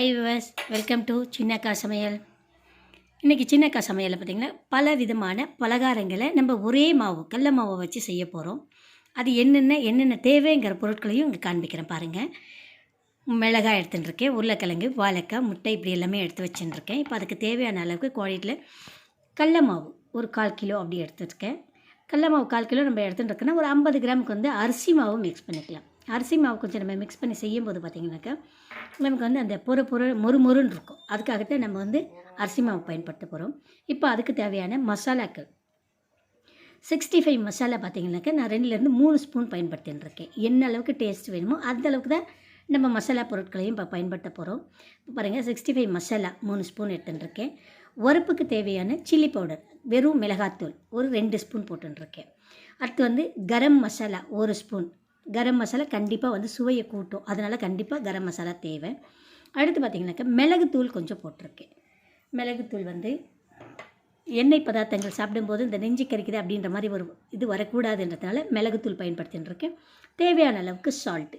Hi viewers welcome to Chinnakka சமையல் இன்றைக்கி சின்னக்கா சமையலில் பார்த்திங்கன்னா பல விதமான பலகாரங்களை நம்ம ஒரே மாவு கடல மாவை வச்சு செய்ய போகிறோம் அது என்னென்ன என்னென்ன தேவைங்கிற பொருட்களையும் இங்கே காண்பிக்கிறேன் பாருங்கள் மிளகாய் எடுத்துட்டுருக்கேன் உருளைக்கிழங்கு வாழைக்காய் முட்டை இப்படி எல்லாமே எடுத்து வச்சுட்டுருக்கேன். இப்போ அதுக்கு தேவையான அளவுக்கு குவாலிட்டியில் கடல மாவு ஒரு கால் கிலோ அப்படி எடுத்துருக்கேன் கடல மாவு கால் கிலோ நம்ம எடுத்துட்டுருக்கோன்னா ஒரு ஐம்பது கிராமுக்கு வந்து அரிசி மாவு மிக்ஸ் பண்ணிக்கலாம். அரிசி மாவு கொஞ்சம் நம்ம மிக்ஸ் பண்ணி செய்யும்போது பார்த்திங்கனாக்கா நமக்கு வந்து அந்த பொறு பொறு மொறு மொறுன்னு இருக்கும். அதுக்காகத்தான் நம்ம வந்து அரிசி மாவு பயன்படுத்த போகிறோம் இப்போ அதுக்கு தேவையான மசாலாக்கள். சிக்ஸ்டி ஃபைவ் மசாலா பார்த்திங்கனாக்கா நான் ரெண்டுலேருந்து மூணு ஸ்பூன் பயன்படுத்தின்னு இருக்கேன். என்ன அளவுக்கு டேஸ்ட் வேணுமோ அந்த அளவுக்கு தான் நம்ம மசாலா பொருட்களையும் இப்போ பயன்படுத்த போகிறோம் இப்போ பாருங்கள் சிக்ஸ்டி ஃபைவ் மசாலா மூணு ஸ்பூன் எடுத்துட்டுருக்கேன் உரப்புக்கு தேவையான சில்லி பவுடர் வெறும் மிளகாத்தூள் ஒரு ரெண்டு ஸ்பூன் போட்டுருக்கேன் அடுத்து வந்து கரம் மசாலா ஒரு ஸ்பூன் கரம் மசாலா கண்டிப்பாக வந்து சுவையை கூட்டும். அதனால் கண்டிப்பாக கரம் மசாலா தேவை. அடுத்து பார்த்திங்கனாக்கா மிளகுத்தூள் கொஞ்சம் போட்டிருக்கேன். மிளகுத்தூள் வந்து எண்ணெய் பதார்த்தங்கள் சாப்பிடும்போது இந்த நெஞ்சு கறிக்குது அப்படின்ற மாதிரி ஒரு இது வரக்கூடாதுன்றதுனால மிளகுத்தூள் பயன்படுத்தின்னு இருக்கேன் தேவையான அளவுக்கு சால்ட்டு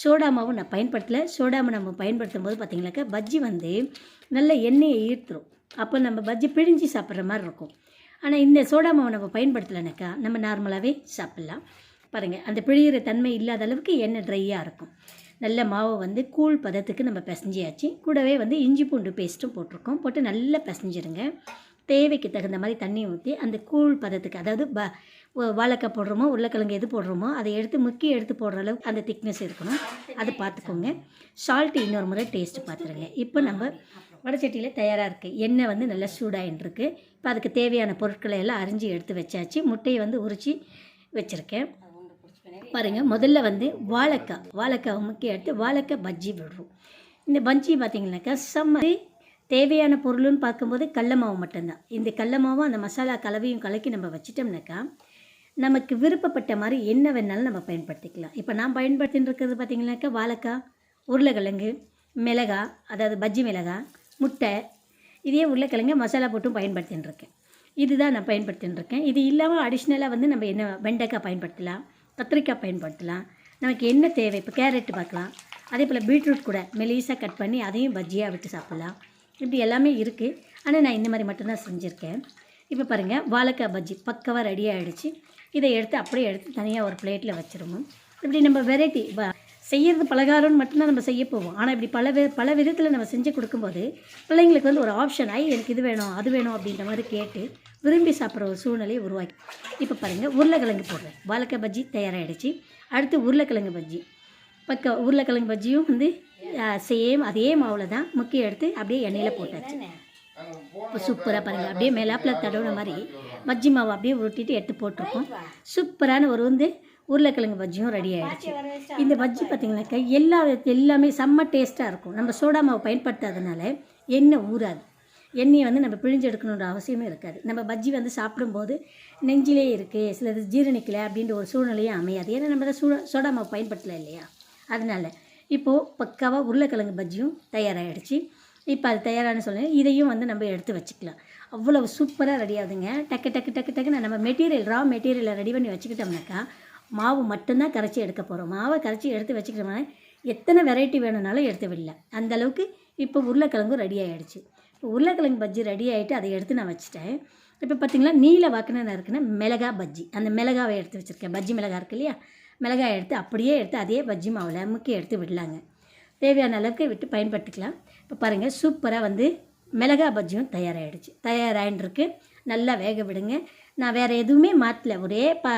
சோடா மாவும் நான் பயன்படுத்தலை. சோடா மாவு நம்ம பயன்படுத்தும் போது பார்த்திங்கனாக்கா பஜ்ஜி வந்து நல்ல எண்ணெயை ஈர்த்துரும். அப்போ நம்ம பஜ்ஜி பிழிஞ்சு சாப்பிட்ற மாதிரி இருக்கும். ஆனால் இந்த சோடா மாவை நம்ம பயன்படுத்தலைனாக்கா நம்ம நார்மலாகவே சாப்பிட்லாம். பாருங்கள் அந்த பிழியிற தன்மை இல்லாத அளவுக்கு எண்ணெய் ட்ரையாக இருக்கும். நல்ல மாவை வந்து கூழ் பதத்துக்கு நம்ம பிசைஞ்சியாச்சு கூடவே வந்து இஞ்சி பூண்டு பேஸ்ட்டும் போட்டிருக்கோம். போட்டு நல்லா பிசைஞ்சிருங்க தேவைக்கு தகுந்த மாதிரி தண்ணி ஊற்றி அந்த கூழ் பதத்துக்கு அதாவது ப வாழைக்காய் போடுறோமோ உருளைக்கிழங்கு எது போடுறோமோ அதை எடுத்து முக்கி எடுத்து போடுற அளவுக்கு அந்த திக்னஸ் இருக்கணும். அதை பார்த்துக்கோங்க. சால்ட்டு இன்னொரு முறை டேஸ்ட்டு பார்த்துருங்க. இப்போ நம்ம வடச்சட்டியில் தயாராக இருக்குது எண்ணெய் வந்து நல்லா சூடாயின்னு இப்போ அதுக்கு தேவையான பொருட்களை எல்லாம் அரிஞ்சு எடுத்து வச்சாச்சு. முட்டையை வந்து உரித்து வச்சுருக்கேன். பாருங்கள் முதல்ல வந்து வாழைக்காய் வாழைக்காய் முக்கிய எடுத்து வாழைக்காய் பஜ்ஜி விடுறோம். இந்த பஜ்ஜி பார்த்தீங்கன்னாக்கா செம்ம தேவையான பொருள்னு பார்க்கும்போது கடல மாவு மட்டும்தான். இந்த கடல மாவும் அந்த மசாலா கலவையும் கலக்கி நம்ம வச்சிட்டோம்னாக்கா நமக்கு விருப்பப்பட்ட மாதிரி என்ன வேணாலும் நம்ம பயன்படுத்திக்கலாம். இப்போ நான் பயன்படுத்தின்னு இருக்கிறது பார்த்திங்கனாக்கா வாழைக்காய் உருளைக்கிழங்கு மிளகா அதாவது பஜ்ஜி மிளகாய் முட்டை இதே உருளைக்கிழங்கு மசாலா போட்டும் பயன்படுத்தின்னு இருக்கேன். இதுதான் நான் பயன்படுத்தின்னு இருக்கேன். இது இல்லாமல் அடிஷ்னலாக வந்து நம்ம என்ன வெண்டைக்காய் பயன்படுத்தலாம். கத்திரிக்காய் பயன்படுத்தலாம். நமக்கு என்ன தேவை? இப்போ கேரட் பார்க்கலாம். அதே போல் பீட்ரூட் கூட மெலிசாக கட் பண்ணி அதையும் பஜ்ஜியாக விட்டு சாப்பிட்லாம். இப்படி எல்லாமே இருக்குது ஆனால் நான் இந்த மாதிரி மட்டும்தான் செஞ்சுருக்கேன். இப்போ பாருங்கள் வாழைக்காய் பஜ்ஜி பக்கவாக ரெடி ஆகிடுச்சு இதை எடுத்து அப்படியே எடுத்து தனியாக ஒரு பிளேட்டில் வச்சுருவோம் இப்படி நம்ம வெரைட்டி செய்கிறது பலகாரம்னு மட்டும்தான் நம்ம செய்ய போவோம். ஆனால் இப்படி பல வி பல விதத்தில் நம்ம செஞ்சு கொடுக்கும்போது பிள்ளைங்களுக்கு வந்து ஒரு ஆப்ஷன் ஆகி எனக்கு இது வேணும் அது வேணும் அப்படின்ற மாதிரி கேட்டு விரும்பி சாப்பிட்ற ஒரு சூழ்நிலையை உருவாக்கி. இப்போ பாருங்கள் உருளைக்கிழங்கு போடுறேன். வாழைக்காய் பஜ்ஜி தயாராகிடுச்சு அடுத்து உருளைக்கிழங்கு பஜ்ஜி. பக்க உருளைக்கிழங்கு பஜ்ஜியும் வந்து சேம் அதே மாவில் தான் முக்கிய எடுத்து அப்படியே எண்ணெயில் போட்டாச்சு. இப்போ சூப்பராக பாருங்கள் அப்படியே மேலாப்பில் தடவுன மாதிரி பஜ்ஜி மாவு அப்படியே உருட்டிட்டு எடுத்து போட்டிருக்கோம். சூப்பரான ஒரு வந்து உருளைக்கிழங்கு பஜ்ஜியும் ரெடி ஆகிடுச்சு இந்த பஜ்ஜி பார்த்தீங்கன்னாக்கா எல்லா எல்லாமே செம்ம டேஸ்ட்டாக இருக்கும். நம்ம சோடா மாவு பயன்படுத்தாதனால எண்ணெய் ஊறாது. எண்ணெயை வந்து நம்ம பிழிஞ்சு எடுக்கணுன்ற அவசியமே இருக்காது. நம்ம பஜ்ஜி வந்து சாப்பிடும்போது நெஞ்சிலே இருக்குது சிலது ஜீரணிக்கல அப்படின்ற ஒரு சூழ்நிலையும் அமையாது. ஏன்னா நம்ம தான் சூட சோடா மாவு பயன்படுத்தலை இல்லையா? அதனால இப்போது பக்காவாக உருளைக்கிழங்கு பஜ்ஜியும் தயாராகிடுச்சு இப்போ அது தயாரான சொல்ல இதையும் வந்து நம்ம எடுத்து வச்சுக்கலாம். அவ்வளோ சூப்பராக ரெடி ஆகுதுங்க. டக்கு டக்கு டக்கு டக்குன்னு நம்ம மெட்டீரியல் ரா மெட்டீரியலை ரெடி பண்ணி வச்சுக்கிட்டோம்னாக்கா மாவு மட்டும்தான் கரைச்சி எடுக்க போகிறோம் மாவை கரைச்சி எடுத்து வச்சுக்கிட்டோம்னா எத்தனை வெரைட்டி வேணும்னாலும் எடுத்து விடல அந்தளவுக்கு இப்போ உருளைக்கிழங்கும் ரெடி ஆகிடுச்சு இப்போ உருளைக்கிழங்கு பஜ்ஜி ரெடி ஆகிட்டு அதை எடுத்து நான் வச்சுட்டேன். இப்போ பார்த்திங்களா நீல வாக்குன்னு இருக்குன்னா மிளகா பஜ்ஜி. அந்த மிளகாவை எடுத்து வச்சுருக்கேன். பஜ்ஜி மிளகா இருக்கு இல்லையா? மிளகாய் எடுத்து அப்படியே எடுத்து அதே பஜ்ஜி மாவில் முக்கிய எடுத்து விடலாங்க. தேவையான அளவுக்கு விட்டு பயன்படுத்திக்கலாம். இப்போ பாருங்கள் சூப்பராக வந்து மிளகா பஜ்ஜியும் தயாராகிடுச்சு தயாராகிட்டுருக்கு நல்லா வேக விடுங்க. நான் வேறு எதுவுமே மாற்றல ஒரே ப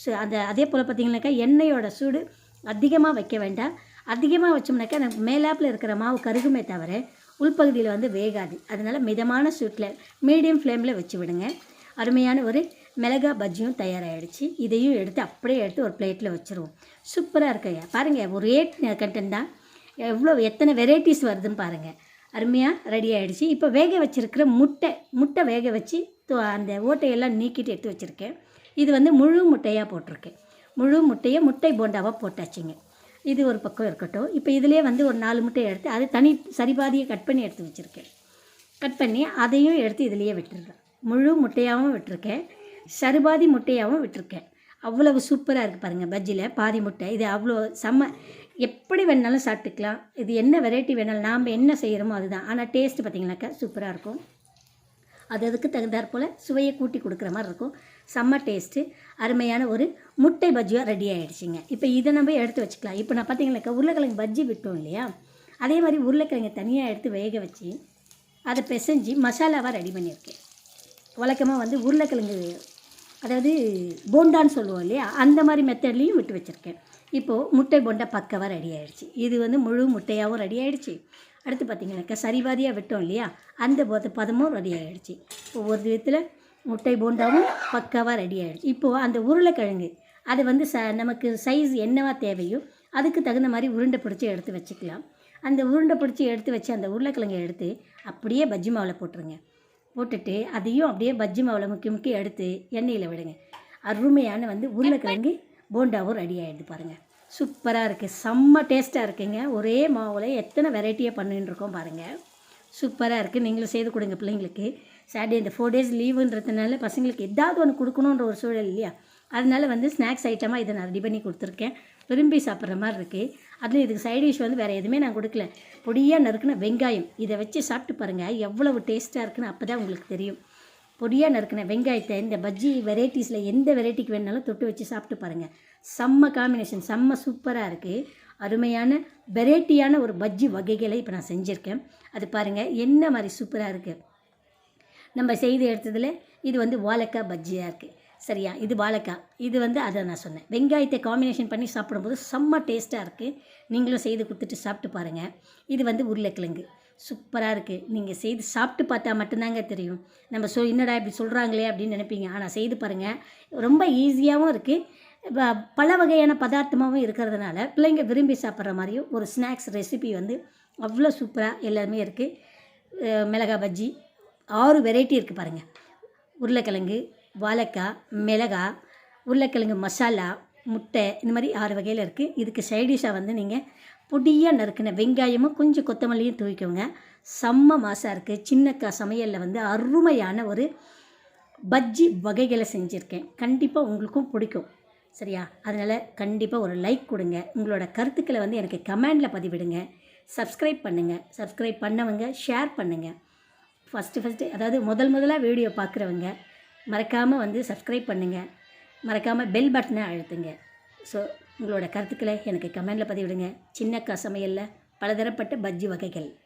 சு- அந்த அதே போல் பார்த்தீங்கன்னாக்கா எண்ணெயோட சூடு அதிகமாக வைக்க வேண்டாம். அதிகமாக வச்சோம்னாக்கா நமக்கு மேலாப்பில் இருக்கிற மாவு கருகுமே தவிர உள்பகுதியில் வந்து வேகாது. அதனால் மிதமான சூட்டில் மீடியம் ஃப்ளேமில் வச்சு விடுங்க. அருமையான ஒரு மிளகா பஜ்ஜியும் தயாராகிடுச்சு இதையும் எடுத்து அப்படியே எடுத்து ஒரு பிளேட்டில் வச்சுருவோம். சூப்பராக இருக்குங்க. பாருங்கள் ஒரே கண்டென்ட் தான். எவ்வளோ எத்தனை வெரைட்டிஸ் வருதுன்னு பாருங்கள் அருமையாக ரெடி ஆகிடுச்சு இப்போ வேக வச்சுருக்கிற முட்டை முட்டை வேக வச்சு அந்த ஓட்டையெல்லாம் நீக்கிட்டு எடுத்து வச்சுருக்கேன். இது வந்து முழு முட்டையாக போட்டிருக்கேன். முழு முட்டையை முட்டை போண்டாவாக போட்டாச்சுங்க. இது ஒரு பக்கம் இருக்கட்டும். இப்போ இதிலே வந்து ஒரு நாலு முட்டையை எடுத்து அது தனி சரிபாதியை கட் பண்ணி எடுத்து வச்சுருக்கேன். கட் பண்ணி அதையும் எடுத்து இதிலேயே விட்டுருக்கேன் முழு முட்டையாகவும் விட்டுருக்கேன். சரிபாதி முட்டையாகவும் விட்டுருக்கேன். அவ்வளவு சூப்பராக இருக்குது பாருங்கள் பஜ்ஜியில் பாதி முட்டை. இது அவ்வளோ செம்ம எப்படி வேணாலும் சாப்பிட்டுக்கலாம். இது என்ன வெரைட்டி வேணாலும் நாம் என்ன செய்கிறோமோ அதுதான். ஆனால் டேஸ்ட்டு பார்த்திங்கனாக்கா சூப்பராக இருக்கும். அது அதுக்கு தகுந்தாற் போல் சுவையை கூட்டி கொடுக்குற மாதிரி இருக்கும். செம்ம டேஸ்ட்டு அருமையான ஒரு முட்டை பஜ்ஜியாக ரெடி ஆகிடுச்சிங்க இப்போ இதை நம்ம எடுத்து வச்சுக்கலாம். இப்போ நான் பார்த்தீங்கன்னாக்கா உருளைக்கிழங்கு பஜ்ஜி விட்டோம் இல்லையா? அதே மாதிரி உருளைக்கிழங்கை தனியாக எடுத்து வேக வச்சு அதை பிசைஞ்சு மசாலாவாக ரெடி பண்ணியிருக்கேன். வழக்கமாக வந்து உருளைக்கிழங்கு அதாவது போண்டான்னு சொல்லுவோம் இல்லையா? அந்த மாதிரி மெத்தட்லேயும் விட்டு வச்சுருக்கேன். இப்போது முட்டை போண்டா பக்கவாக ரெடி ஆகிடுச்சு இது வந்து முழு முட்டையாகவும் ரெடி ஆகிடுச்சு அடுத்து பார்த்திங்கனாக்கா சரிபாதியாக விட்டோம் இல்லையா? அந்த போத பதமும் ரெடி ஆகிடுச்சு ஒவ்வொரு விதத்தில் முட்டை போண்டாவும் பக்காவாக ரெடி ஆகிடுச்சு இப்போது அந்த உருளைக்கிழங்கு அது வந்து ச நமக்கு சைஸ் என்னவா தேவையோ அதுக்கு தகுந்த மாதிரி உருண்டை பிடிச்சி எடுத்து வச்சுக்கலாம். அந்த உருண்டை பிடிச்சி எடுத்து வச்சு அந்த உருளைக்கிழங்கை எடுத்து அப்படியே பஜ்ஜி மாவில் போட்டுருங்க. போட்டுட்டு அதையும் அப்படியே பஜ்ஜி மாவில் முக்கி முக்கி எடுத்து எண்ணெயில் விடுங்க. அருமையான வந்து உருளைக்கிழங்கு போண்டாவும் ரெடி ஆகிடுது பாருங்கள் சூப்பராக இருக்குது செம்ம டேஸ்ட்டாக இருக்குங்க. ஒரே மாவில் எத்தனை வெரைட்டியாக பண்ணின்னு இருக்கோம் பாருங்கள் சூப்பராக இருக்குது நீங்களும் செய்து கொடுங்க பிள்ளைங்களுக்கு. சாட்டர்டே இந்த ஃபோர் டேஸ் லீவுன்றதுனால பசங்களுக்கு ஏதாவது ஒன்று கொடுக்கணுன்ற ஒரு சூழல் இல்லையா? அதனால் வந்து ஸ்நாக்ஸ் ஐட்டமாக இதை நான் ரெடி பண்ணி கொடுத்துருக்கேன். விரும்பி சாப்பிட்ற மாதிரி இருக்குது அதுலேயும் இதுக்கு சைட் டிஷ் வந்து வேறு எதுவுமே நான் கொடுக்கல. பொடியாக நறுக்குன வெங்காயம். இதை வச்சு சாப்பிட்டு பாருங்கள் எவ்வளவு டேஸ்ட்டாக இருக்குன்னு அப்போ தான் உங்களுக்கு தெரியும். பொடியாக நறுக்கின வெங்காயத்தை இந்த பஜ்ஜி வெரைட்டிஸில் எந்த வெரைட்டிக்கு வேணாலும் தொட்டு வச்சு சாப்பிட்டு பாருங்கள் செம்ம காம்பினேஷன் செம்ம சூப்பராக இருக்குது அருமையான வெரைட்டியான ஒரு பஜ்ஜி வகைகளை இப்போ நான் செஞ்சுருக்கேன். அது பாருங்கள் என்ன மாதிரி சூப்பராக இருக்குது நம்ம செய்து எடுத்ததில் இது வந்து வாழைக்காய் பஜ்ஜியாக இருக்குது சரியா? இது வாழைக்காய். இது வந்து அதை நான் சொன்னேன். வெங்காயத்தை காம்பினேஷன் பண்ணி சாப்பிடும்போது செம்ம டேஸ்ட்டாக இருக்குது நீங்களும் செய்து கொடுத்துட்டு சாப்பிட்டு பாருங்கள் இது வந்து உருளைக்கிழங்கு. சூப்பராக இருக்குது நீங்கள் செய்து சாப்பிட்டு பார்த்தா மட்டும்தாங்க தெரியும். நம்ம சொ என்னடா இப்படி சொல்கிறாங்களே அப்படின்னு நினைப்பீங்க. ஆனால் செய்து பாருங்கள் ரொம்ப ஈஸியாகவும் இருக்குது பல வகையான பதார்த்தமாகவும் இருக்கிறதுனால பிள்ளைங்க விரும்பி சாப்பிட்ற மாதிரியும் ஒரு ஸ்நாக்ஸ் ரெசிபி வந்து அவ்வளோ சூப்பராக எல்லாமே இருக்குது மிளகா பஜ்ஜி. ஆறு வெரைட்டி இருக்குது பாருங்கள் உருளைக்கிழங்கு வாழைக்காய் மிளகா உருளைக்கிழங்கு மசாலா முட்டை இந்த மாதிரி ஆறு வகையில் இருக்குது இதுக்கு சைடிஷாக வந்து நீங்கள் பொடியாக நறுக்கின வெங்காயமும் கொஞ்சம் கொத்தமல்லியும் தூவிக்கோங்க. செம்ம மாசாக இருக்குது சின்னக்கா சமையலில் வந்து அருமையான ஒரு பஜ்ஜி வகைகளை செஞ்சுருக்கேன். கண்டிப்பாக உங்களுக்கும் பிடிக்கும். சரியா? அதனால் கண்டிப்பாக ஒரு லைக் கொடுங்க. உங்களோட கருத்துக்களை வந்து எனக்கு கமெண்டில் பதிவிடுங்க. சப்ஸ்கிரைப் பண்ணுங்கள் சப்ஸ்கிரைப் பண்ணவங்க ஷேர் பண்ணுங்கள் ஃபஸ்ட்டு ஃபஸ்ட்டு அதாவது முதல் முதலாக வீடியோ பார்க்குறவங்க மறக்காமல் வந்து சப்ஸ்கிரைப் பண்ணுங்கள் மறக்காமல் பெல் பட்டனை அழுத்துங்க. ஸோ உங்களோட கருத்துக்களை எனக்கு கமெண்டில் பதிவிடுங்க. சின்னக்கா சமையலில் பலதரப்பட்ட பஜ்ஜி வகைகள்.